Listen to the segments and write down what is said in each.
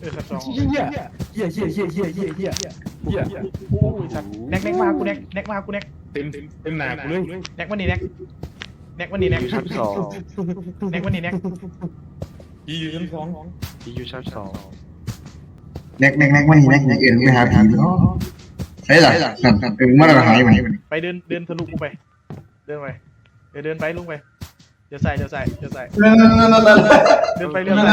เออสัตว์สองเฮียเฮียเฮียเฮียเฮียเฮียเฮียเฮียโอ้ยสัตว์แน็กแน็กมากูแน็กแน็กมากูแน็กเต็มเต็มหนากูเลยแน็กวันนี้แน็กแน็กวันนี้แน็กอยู่ชั้นสองแน็กวันนี้แน็กยีอยู่ชั้นสองที่อยู่ชั้นสองแน็กแน็กแน็กวันนี้แน็กแน็กเอ็นไปหาผีเนาะใช่หรอนั่นนั่นเออมาแล้วหายไปไหนไปเดินเดินทะลุกูไป เดินไปเดินเดินไปลุงไปเดี๋ยวใส่เดี๋ยวใส่เดี๋ยวใส่นั่นนั่นนั่นนั่นเดินไปเรื่อยๆเดิ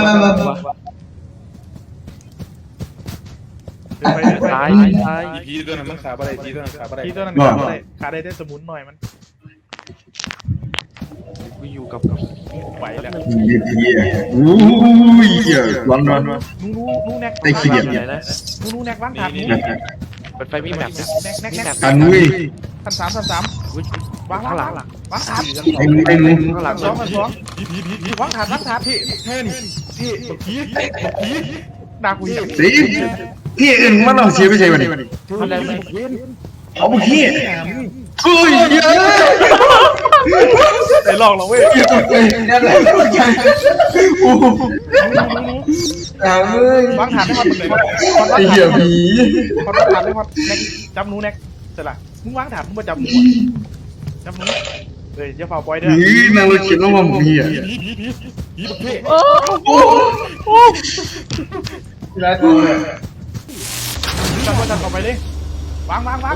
น ไปเดินไปซ้ายซ้ายอีพีตัวนั้นมันขาอะไรทีตัวนั้นขาอะไรทีตัวนั้นขาได้ขาได้แต่สมุนหน่อยมันกูอยู่กับกับไหวแล้วเยีพีอู้ยเหี้ยร้อนร้อนนู้นู้นู้แน็กได้ขี้เกียจใหญ่นะนู้นู้แน็กวางถาดนู้เปิดไฟมีแบบแน็กแน็กแน็กกันเว้ยพันสามพันสามวางข้างหลังวางถาดไอ้มึงไอ้มึงข้างหลังสองพันสองพีพีพีพีวางถาดวางถาดพี่แท่นพี่บักพีบักพีดากูอีกสิ พี่อื่นมันเราเสียไปใช่ไหมนี่อะไรไม่ยินเอาบุกี้กูเยอะไหนลองเราเว้ยนั่นยยยะเอาเลยวังฐานได้หมดเลยไอ้เหี้ยผีวังฐานได้หมดจำนู้แน็กเสร็จละมึงวางฐานมึงมาจำนู้จำนู้เฮ้ยอย่าฝ่าปล่อยเด้อนี่นางเราเขียนว่ามันผีอะผีผีผีผีแบบเท่โอ้โหแล้ว ไปเลยวางวางวาง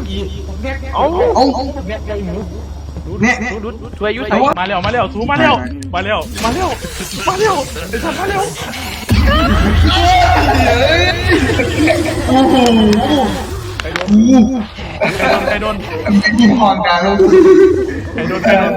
เอ้าเอาเนี่ยดูดูช่วยยุ่ยใส่มาเร็วมาเร็วสูมาเร็วมาเร็วมาเร็วมาเร็วไอ้สัตว์มาเร็วโอ้โหใครโดนอู้ใครโดนมีหอนกลางลงใครโดนใครโดน